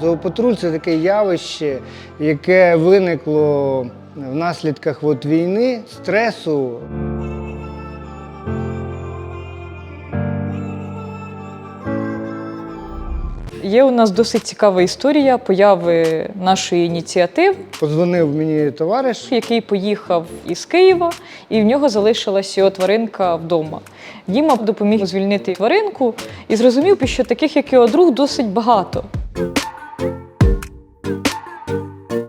Зоопатруль це таке явище, яке виникло в наслідках от війни, стресу. Є у нас досить цікава історія появи нашої ініціативи, Позвонив мені товариш, який поїхав із Києва, і в нього залишилась його тваринка вдома. Діма допоміг звільнити тваринку і зрозумів, що таких, як його друг, досить багато.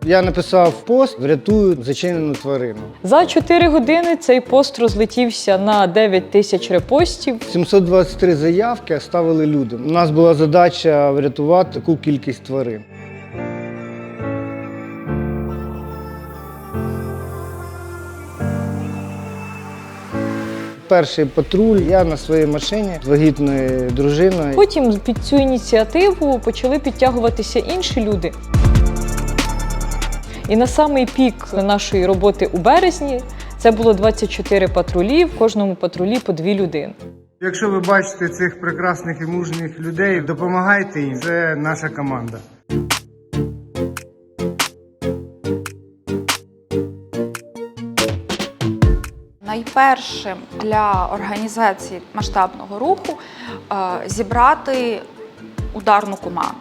Я написав пост Врятую зачинену тварину. За 4 години цей пост розлетівся на 9 тисяч репостів. 723 заявки ставили люди. У нас була задача врятувати таку кількість тварин. Перший патруль я на своїй машині з вагітною дружиною. Потім під цю ініціативу почали підтягуватися інші люди. І на самий пік нашої роботи у березні це було 24 патрулі, в кожному патрулі по дві людини. Якщо ви бачите цих прекрасних і мужніх людей, допомагайте їм. Це наша команда. Найпершим для організації масштабного руху е, зібрати ударну команду.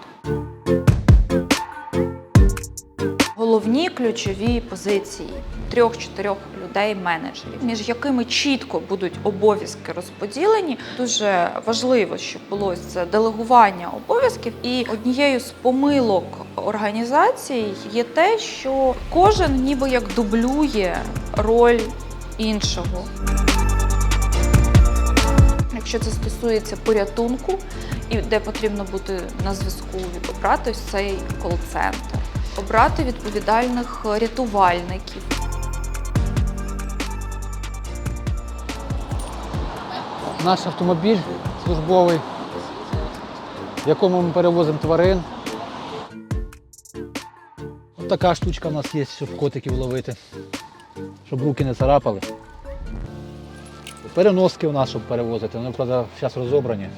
Головні ключові позиції трьох-чотирьох людей менеджерів, між якими чітко будуть обов'язки розподілені. Дуже важливо, щоб було це делегування обов'язків. І однією з помилок організації є те, що кожен ніби як дублює роль іншого. Якщо це стосується порятунку, і де потрібно бути на зв'язку, обрати цей кол-центр, обрати відповідальних рятувальників. Наш автомобіль службовий, в якому ми перевозимо тварин. Ось така штучка в нас є, щоб котиків ловити, щоб руки не царапали. Переноски у нас, щоб перевозити, вони, правда, зараз розобрані.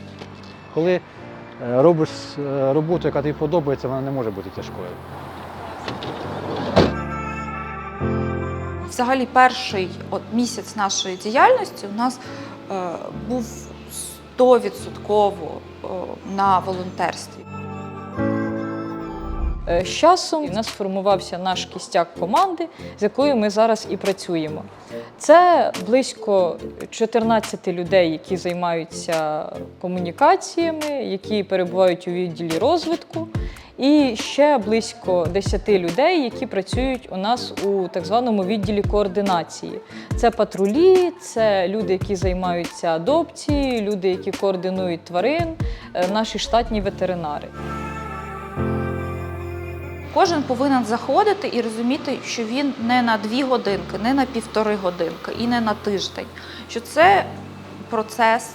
Коли е, робиш е, роботу, яка тобі подобається, вона не може бути тяжкою. Взагалі, перший от місяць нашої діяльності у нас е, був 100% е, на волонтерстві. Е, З часом у нас сформувався наш кістяк команди, з якою ми зараз і працюємо. Це близько 14 людей, які займаються комунікаціями, які перебувають у відділі розвитку, і ще близько 10 людей, які працюють у нас у так званому відділі координації. Це патрулі, це люди, які займаються адопцією, люди, які координують тварин, е, наші штатні ветеринари. Кожен повинен заходити і розуміти, що він не на дві годинки, не на півтори годинки і не на тиждень. Що це процес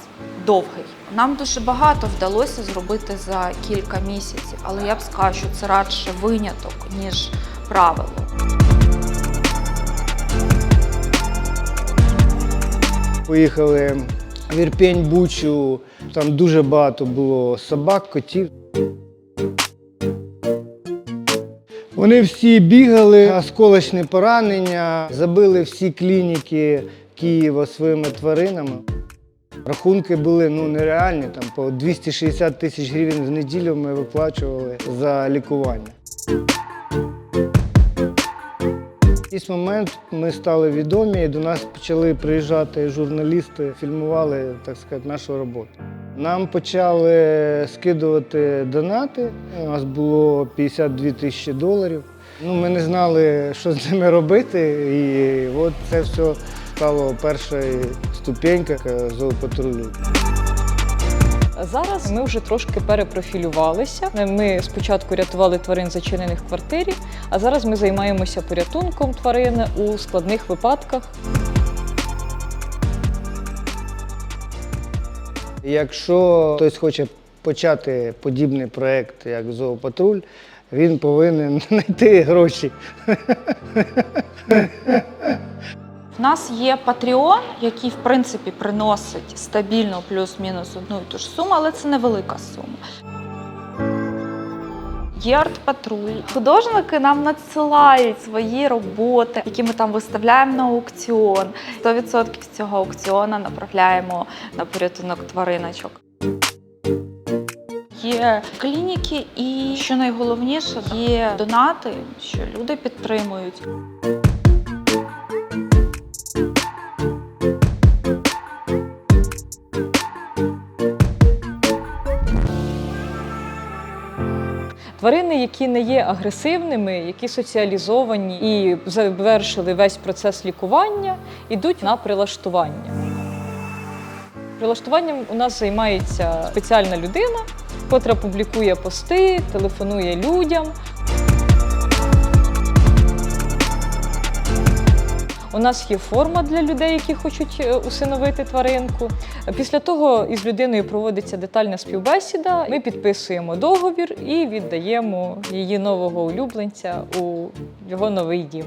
довгий. Нам дуже багато вдалося зробити за кілька місяців, але я б сказала, що це радше виняток, ніж правило. Поїхали в Ірпінь, Бучу, там дуже багато було собак, котів. Вони всі бігали, осколочні поранення, забили всі клініки Києва своїми тваринами. Рахунки були ну, нереальні, там по 260 тисяч гривень в неділю ми виплачували за лікування. Якийсь момент ми стали відомі, і до нас почали приїжджати журналісти, фільмували, так сказати, нашу роботу. Нам почали скидувати донати. У нас було 52 тисячі доларів. Ну, ми не знали, що з ними робити, і от це все стало першою ступенькою зоопатрулю. Зараз ми вже трошки перепрофілювалися. Ми спочатку рятували тварин зачинених в квартирі, а зараз ми займаємося порятунком тварин у складних випадках. Якщо хтось хоче почати подібний проєкт, як зоопатруль, він повинен знайти гроші. У нас є Patreon, який в принципі приносить стабільно плюс-мінус одну і ту ж суму, але це невелика сума. Є арт-патруль. Художники нам надсилають свої роботи, які ми там виставляємо на аукціон. 100% цього аукціону направляємо на порятунок твариночок. Є клініки, і що найголовніше, є донати, що люди підтримують. Тварини, які не є агресивними, які соціалізовані і завершили весь процес лікування, йдуть на прилаштування. Прилаштуванням у нас займається спеціальна людина, котра публікує пости, телефонує людям. У нас є форма для людей, які хочуть е, усиновити тваринку. Після того із людиною проводиться детальна співбесіда. Ми підписуємо договір і віддаємо її нового улюбленця у його новий дім.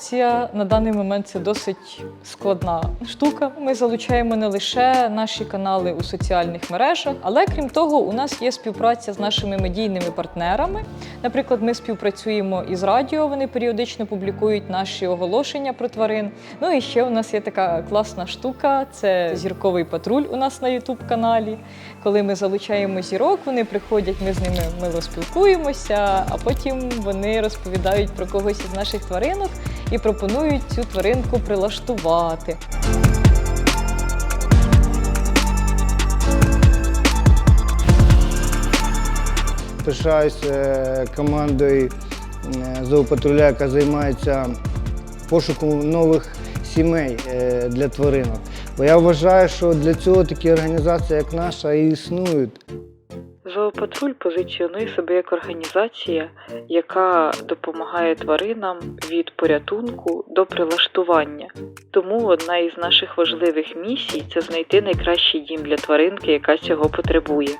Адопція на даний момент це досить складна штука. Ми залучаємо не лише наші канали у соціальних мережах, але крім того, у нас є співпраця з нашими медійними партнерами. Наприклад, ми співпрацюємо із радіо. Вони періодично публікують наші оголошення про тварин. Ну і ще у нас є така класна штука: це зірковий патруль у нас на Ютуб каналі. Коли ми залучаємо зірок, вони приходять, ми з ними мило спілкуємося, а потім вони розповідають про когось із наших тваринок і пропонують цю тваринку прилаштувати. Пишаюсь е, командою е, зоопатруля, яка займається пошуком нових сімей е, для тваринок. Бо я вважаю, що для цього такі організації, як наша, і існують. Зоопатруль позиціонує себе як організація, яка допомагає тваринам від порятунку до прилаштування. Тому одна із наших важливих місій це знайти найкращий дім для тваринки, яка цього потребує.